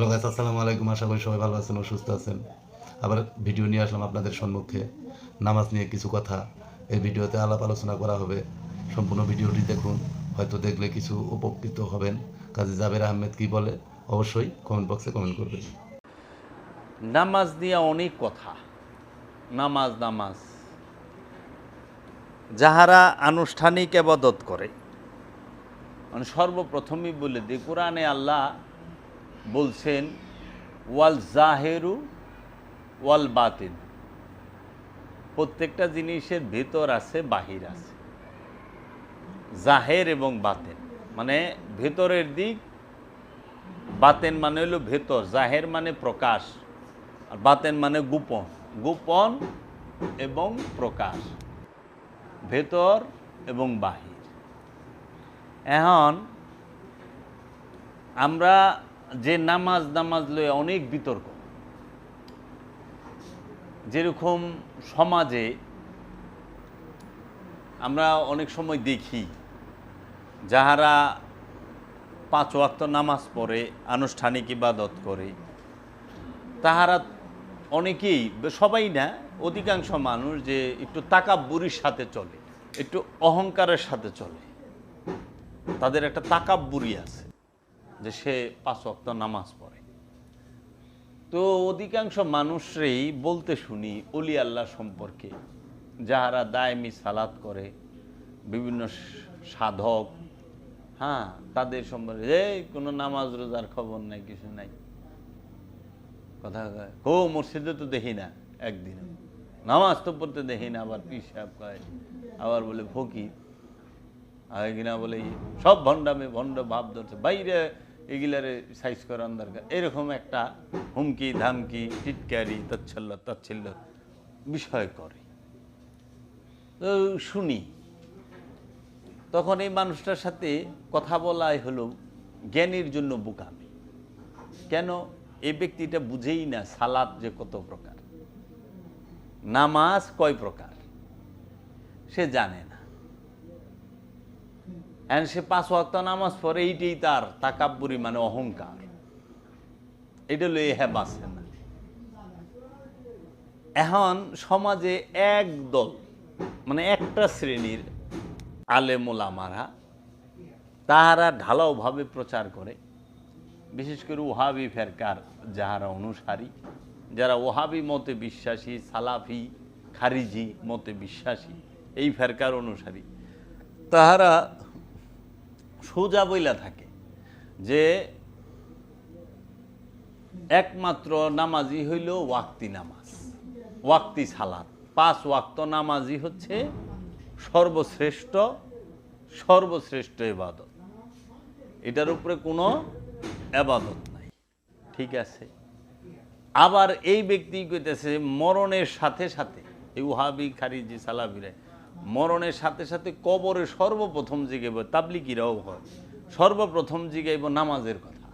Hello guys আসসালামু আলাইকুম। আশা করি সবাই ভালো আছেন ও সুস্থ আছেন। আবার ভিডিও নিয়ে আসলাম আপনাদের সম্মুখে। নামাজ নিয়ে কিছু কথা। এই ভিডিওতে আলাপ আলোচনা করা হবে। সম্পূর্ণ ভিডিওটি দেখুন। হয়তো দেখলে কিছু উপকৃত হবেন। কাজী জাবের আহমেদ কি বলে? অবশ্যই কমেন্ট বক্সে কমেন্ট করবেন। নামাজ নিয়ে অনেক কথা। নামাজ নামাজ। যাহারা আনুষ্ঠানিক আবাদত করে। মানে সর্বপ্রথমই বলে দিই, কোরআনে আল্লাহ বলছেন, ওয়াল জাহেরু, ওয়াল বাতিন। প্রত্যেকটা জিনিসের ভেতর আছে, বাহির আছে। জাহের এবং বাতেন। মানে ভেতরের দিক, বাতেন মানে হলো ভেতর। জাহের মানে প্রকাশ, আর বাতেন মানে গোপন। গোপন এবং প্রকাশ। ভেতর এবং বাহির। এখন আমরা যে নামাজ নামাজ লয়ে অনেক বিতর্ক। যেরকম সমাজে আমরা অনেক সময় দেখি, যাহারা পাঁচ ওয়াক্ত নামাজ পড়ে, আনুষ্ঠানিক ইবাদত করে, তাহারা অনেকেই, সবাই না, অধিকাংশ মানুষ যে একটু তাকাব্বুরির সাথে চলে, একটু অহংকারের সাথে চলে, তাদের একটা তাকাব্বুরি আছে। যে সে পাঁচ ওয়াক্ত নামাজ পড়ে। তো অধিকাংশ মানুষরেই বলতে শুনি, অলি আল্লাহ সম্পর্কে, যাহারা দায়মি সালাত করে, বিভিন্ন সাধক হ্যাঁ তাদের সম্পর্কে এই কোনো নামাজ রোজার খবর নাই, কিছু নাই। কথা ও মসজিদে তো দেখি না একদিন। নামাজ তো পড়তে দেখি না, আবার পিসাব কয়, আবার বলে ফকির। আর কিনা বলে, সব ভণ্ডামে, ভণ্ড ভাব ধরছে। বাইরে এগুলারে সাইজ করার দরকার। এরকম একটা হুমকি, ধামকি, টিটকারি তচ্ছল্য তচ্ছিল্য বিষয় করে। শুনি, তখন এই মানুষটার সাথে কথা বলাই হলো জ্ঞানীর জন্য বোকামি। কেন? এই ব্যক্তিটা বুঝেই না সালাদ যে কত প্রকার। নামাজ কয় প্রকার? সে জানে এখন সে পাঁচ ওয়াক্ত নামাজ পড়ে, এইটাই তার তাকাব্বুরি মানে অহংকার। এটা লয়ে হ্যাঁ বাঁচে না এখন সমাজে এক দল মানে একটা শ্রেণির আলেমোলামারা তাহারা ঢালাওভাবে প্রচার করে। বিশেষ করে ওহাবি ফেরকার যাহারা অনুসারী, যারা ওহাবি মতে বিশ্বাসী, সালাফি, খারিজি মতে বিশ্বাসী, এই ফেরকার অনুসারী, তাহারা সোজা বইলা থাকে যে একমাত্র নামাজি হইল ওয়াক্তি নামাজ, ওয়াক্তি সালাত। পাঁচ ওয়াক্ত নামাজি হচ্ছে সর্বশ্রেষ্ঠ সর্বশ্রেষ্ঠ এবাদত এটার উপরে কোনো এবাদত নাই। ঠিক আছে? আবার এই ব্যক্তি কইতেছে মরণের সাথে সাথে, এই উহাবি খারিজি সালাবিরে মরণের সাথে সাথে কবরে সর্বপ্রথম জিগাইব তাবলিকিরাও হয়। সর্বপ্রথম জিগাইব নামাজের কথা।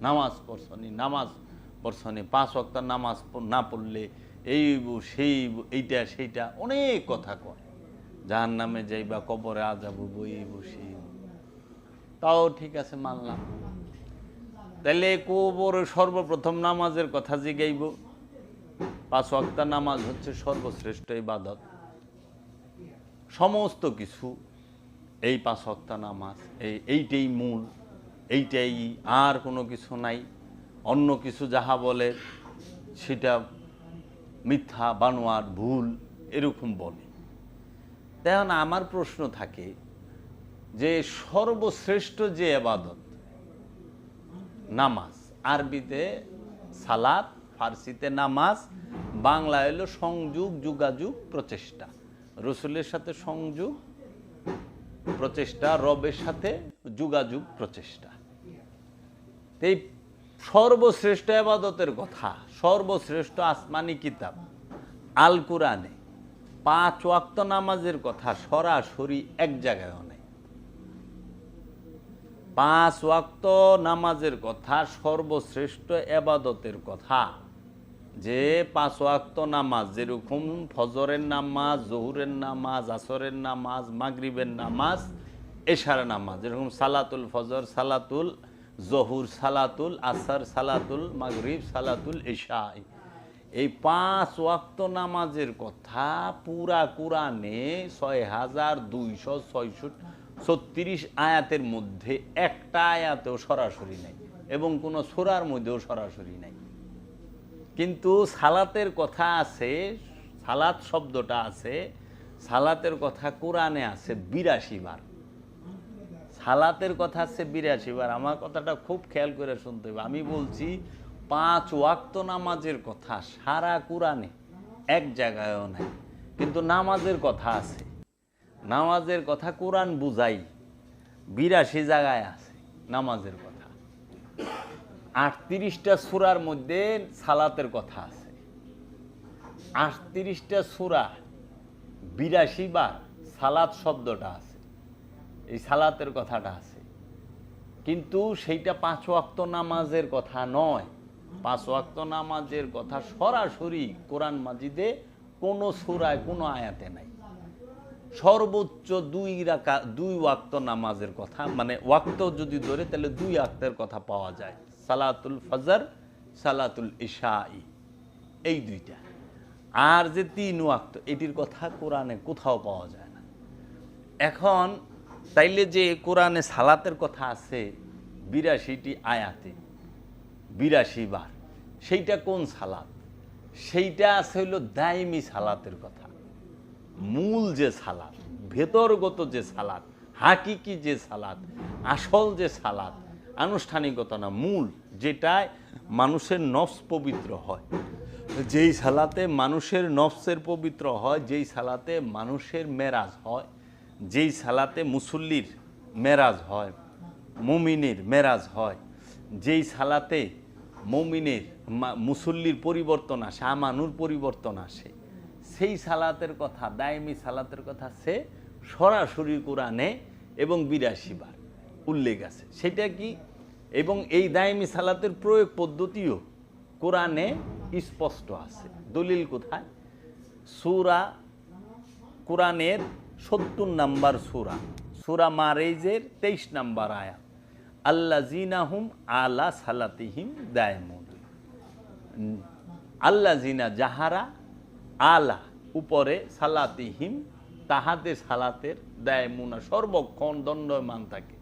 নামাজ পড়ছনি নামাজ পড়ছনি, পাঁচ ওয়াক্ত নামাজ না পড়লে এই সেই এইটা, সেইটা অনেক কথা কয়। যার নামে যাইবা, কবরে আজাবু বই বসি তাও ঠিক আছে, মানলাম। তাহলে কবরে সর্বপ্রথম নামাজের কথা জিগাইব। পাঁচ ওয়াক্ত নামাজ হচ্ছে সর্বশ্রেষ্ঠ ইবাদত। সমস্ত কিছু, এই পাঁচ ওয়াক্ত নামাজ, এই, এইটাই মূল, এইটাই আর কোনো কিছু নাই। অন্য কিছু যাহা বলে, সেটা মিথ্যা, বানোয়ার, ভুল, এরকম বলে। তেমন আমার প্রশ্ন থাকে যে সর্বশ্রেষ্ঠ যে আবাদত নামাজ, আরবিতে সালাত, ফার্সিতে নামাজ বাংলা এলো সংযোগ, যোগাযোগ, প্রচেষ্টা। রসুলের সাথে সংযোগ, প্রচেষ্টা, রবের সাথে যোগাযোগ, প্রচেষ্টা। এই সর্বশ্রেষ্ঠ আবাদতের কথা, সর্বশ্রেষ্ঠ আসমানি কিতাব আল কোরআনে পাঁচ ওয়াক্ত নামাজের কথা সরাসরি এক জায়গায় নেই। পাঁচ ওয়াক্ত নামাজের কথা সর্বশ্রেষ্ঠ এবাদতের কথা। যে পাঁচ ওয়াক্ত নামাজ, যেরকম ফজরের নামাজ, জহুরের নামাজ, আসরের নামাজ, মাগরিবের নামাজ, এশার নামাজ, যেরকম সালাতুল ফজর, সালাতুল জহুর, সালাতুল আসার, সালাতুল মাগরিব, সালাতুল ইশাই এই পাঁচ ওয়াক্ত নামাজের কথা পুরা কোরআনে ছয় হাজার দুইশো ছয়ষট্টি, ছত্রিশ আয়াতের মধ্যে একটা আয়াতেও সরাসরি নাই এবং কোনো সোরার মধ্যেও সরাসরি নাই। কিন্তু সালাতের কথা আছে, সালাত শব্দটা আছে, সালাতের কথা কোরআনে আছে বিরাশি বার। সালাতের কথা আছে বিরাশি বার। আমার কথাটা খুব খেয়াল করে শুনতে হবে। আমি বলছি, পাঁচ ওয়াক্ত নামাজের কথা সারা কোরআনে, এক জায়গায়ও নাই। কিন্তু নামাজের কথা আছে। নামাজের কথা কোরআন বুঝাই, বিরাশি জায়গায় আছে নামাজের কথা। আটত্রিশটা সুরার মধ্যে সালাতের কথা আছে। আটত্রিশটা সুরা, বিরাশি বার সালাত শব্দটা আছে। এই সালাতের কথাটা আছে। কিন্তু সেইটা পাঁচ ওয়াক্ত নামাজের কথা নয়। পাঁচ ওয়াক্ত নামাজের কথা সরাসরি কোরআন মাজিদে কোনো সুরায়, কোনো আয়াতে নাই। সর্বোচ্চ দুই রাকা দুই ওয়াক্ত নামাজের কথা মানে ওয়াক্ত যদি ধরে, তাহলে দুই আক্তের কথা পাওয়া যায়। সালাতুল ফজর, সালাতুল ইশাই। এই দুইটা। আর যে তিন ওয়াক্ত, এটির কথা কোরআনে কোথাও পাওয়া যায় না। এখন, তাইলে যে কোরআনে সালাতের কথা আছে, বিরাশিটি আয়াতে, বিরাশি বার, সেইটা কোন সালাত? সেইটা আছে হইল দায়মি সালাতের কথা। মূল যে সালাত, ভেতরগত যে সালাদ হাকিকি যে সালাত, আসল যে সালাদ আনুষ্ঠানিকতা না, মূল যেটায় মানুষের নফস পবিত্র হয়। যেই সালাতে মানুষের নফসের পবিত্র হয়, যেই সালাতে মানুষের মেরাজ হয়, যেই সালাতে মুসল্লির মেরাজ হয়, মুমিনের মেরাজ হয়, যেই সালাতে মমিনের মুসল্লির পরিবর্তন আসে, আমানুর পরিবর্তন আসে, সেই সালাতের কথা, দায়মি সালাতের কথা সে সরাসরি কোরআনে এবং বিরাশি বার উল্লেখ আছে। সেটা কি এবং এই দায়মি সালাতের প্রয়োগ পদ্ধতিও কোরআনে স্পষ্ট আছে। দলিল কোথায়? সুরা কোরআনের সত্তর নাম্বার সুরা। সুরা মারেজের তেইশ নাম্বার আয়াত। আল্লা জিনাহুম আলা সালাতিহিম দায়মুন। আল্লা জিনা যাহারা আলা, উপরে সালাতিহিম তাহাদের সালাতের দায়মুনা সর্বক্ষণ দণ্ডমান থাকে।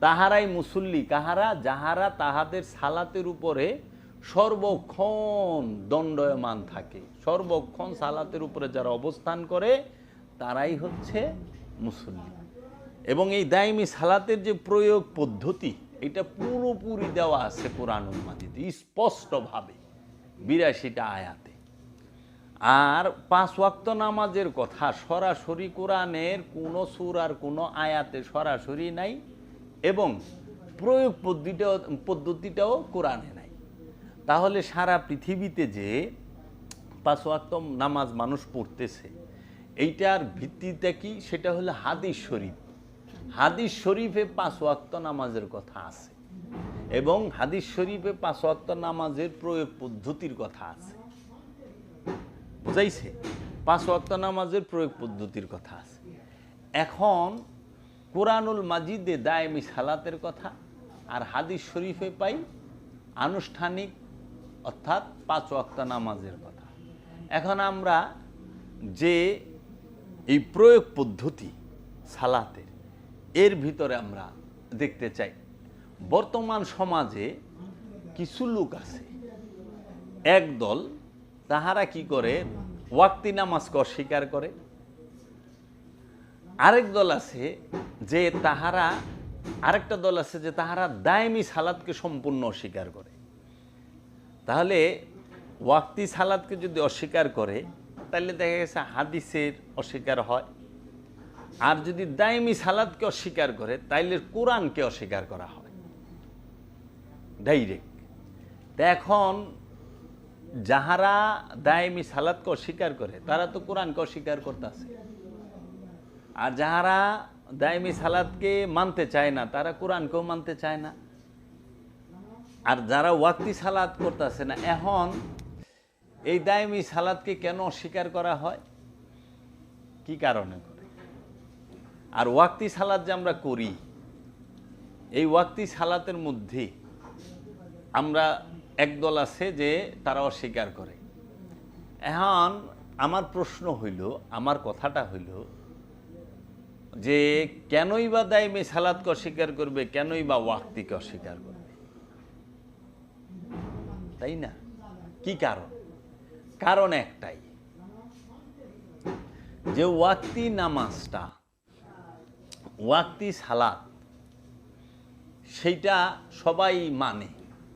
তাহারাই মুসল্লি, কাহারা, যাহারা তাহাদের সালাতের উপরে সর্বক্ষণ দণ্ডয়মান থাকে। সর্বক্ষণ সালাতের উপরে যারা অবস্থান করে, তারাই হচ্ছে মুসল্লি। এবং এই দায়মি সালাতের যে প্রয়োগ পদ্ধতি, এটা পুরোপুরি দেওয়া আছে কোরআনুল মাজিদে, স্পষ্টভাবে, বিরাশিটা আয়াতে। আর পাঁচ ওয়াক্ত নামাজের কথা, সরাসরি কোরআনের কোনো সুর আর কোনো আয়াতে সরাসরি নাই। এবং প্রয়োগ পদ্ধতিটাও পদ্ধতিটাও কোরআনে নাই। তাহলে সারা পৃথিবীতে যে পাঁচ নামাজ মানুষ পড়তেছে, এইটার ভিত্তিতে কি? সেটা হলো হাদিস শরীফ। হাদিস শরীফে পাঁচ ওয়াক্ত নামাজের কথা আছে এবং হাদিস শরীফে পাঁচ নামাজের প্রয়োগ পদ্ধতির কথা আছে। বুঝাইছে? পাঁচ নামাজের প্রয়োগ পদ্ধতির কথা আছে। এখন কোরআনুল মাজিদে দায়মি সালাতের কথা আর হাদিস শরীফে পাই আনুষ্ঠানিক, অর্থাৎ পাঁচ ওয়াক্ত নামাজের কথা। এখন আমরা যে এই প্রয়োগ পদ্ধতি সালাতের, এর ভিতরে আমরা দেখতে চাই। বর্তমান সমাজে কিছু লোক আছে, একদল তাহারা কি করে, ওয়াক্তি নামাজকে অস্বীকার করে আরেক দল আছে যে তাহারা, আরেকটা দল আছে যে তাহারা দায়মি সালাদকে সম্পূর্ণ অস্বীকার করে। তাহলে ওয়াক্তি সালাদকে যদি অস্বীকার করে, তাহলে দেখা গেছে হাদিসের অস্বীকার হয়। আর যদি দায়মি সালাদকে অস্বীকার করে, তাইলে কোরআনকে অস্বীকার করা হয়। ডাইরেক্ট এখন যাহারা দায়মি সালাদকে অস্বীকার করে, তারা তো কোরআনকে অস্বীকার করতেছে। আর যাহারা দায়মি সালাদকে মানতে চায় না, তারা কোরআনকেও মানতে চায় না। আর যারা ওয়াক্তি সালাদ করতেছে না, এখন এই দায়মি সালাদকে কেন অস্বীকার করা হয়? কি কারণে করে? আর ওয়াক্তি সালাদ যে আমরা করি, এই ওয়াক্তি সালাতের মধ্যে আমরা একদল আছে যে তারা অস্বীকার করে। এখন আমার প্রশ্ন হইল, আমার কথাটা হইল যে কেনই বা দায়মে সালাদকে অস্বীকার করবে, কেনই বা ওয়াক্তিকে অস্বীকার করবে? তাই না? কি কারণ? কারণ একটাই, যে ওয়াক্তি নামাজটা, ওয়াক্তি সালাত, সেইটা সবাই মানে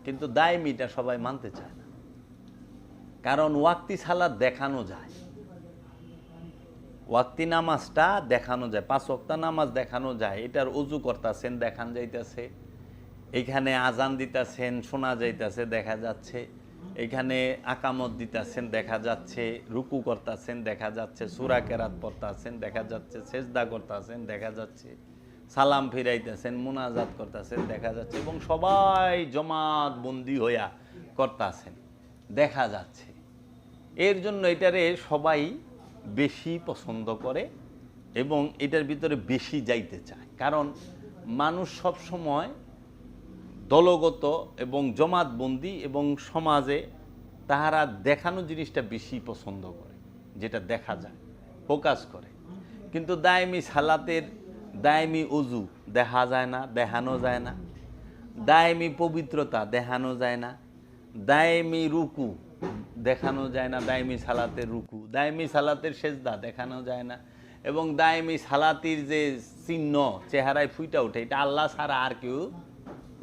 কিন্তু দায়মিটা সবাই মানতে চায় না। কারণ ওয়াক্তি সালাত দেখানো যায়। ওয়াক্তি নামাজটা দেখানো যায়, পাঁচ ওয়াক্তা নামাজ দেখানো যায়, এটার অজু করতেছেন, দেখান যাইতেছে, এখানে আজান দিতেছেন, শোনা যাইতেছে, দেখা যাচ্ছে, এখানে আকামত দিতেছেন, দেখা যাচ্ছে, রুকু করতেছেন, দেখা যাচ্ছে, সুরা কেরাত পড়তেছেন, দেখা যাচ্ছে, সেজদা করতেছেন, দেখা যাচ্ছে, সালাম ফিরাইতেছেন, মুনাজাত করতেছেন, দেখা যাচ্ছে এবং সবাই জমাত বন্দি হইয়া করতেছেন, দেখা যাচ্ছে। এর জন্য এটারে সবাই বেশি পছন্দ করে এবং এটার ভিতরে বেশি যাইতে চায়। কারণ মানুষ সব সময় দলগত এবং জমাতবন্দি এবং সমাজে তাহারা দেখানো জিনিসটা বেশি পছন্দ করে, যেটা দেখা যায়, ফোকাস করে। কিন্তু দায়মি সালাতের দায়মি অজু দেখা যায় না, দেখানো যায় না। দায়মি পবিত্রতা দেখানো যায় না। দায়মি রুকু দেখানো যায় না দায়মি সালাতের রুকু। দায়মি সালাতের সেজদা দেখানো যায় না। এবং দায়মি সালাতির যে চিহ্ন, চেহারায় ফুইটা ওঠে, এটা আল্লাহ ছাড়া আর কেউ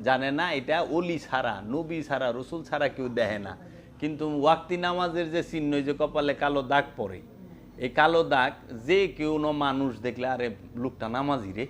জানে না। এটা অলি ছাড়া, নবী ছাড়া, রসুল ছাড়া কেউ দেখে না। কিন্তু ওয়াক্তি নামাজের যে চিহ্ন যে কপালে কালো দাগ পড়ে, এই কালো দাগ যে কেউ ন মানুষ দেখলে, আরে, লোকটা নামাজি রে।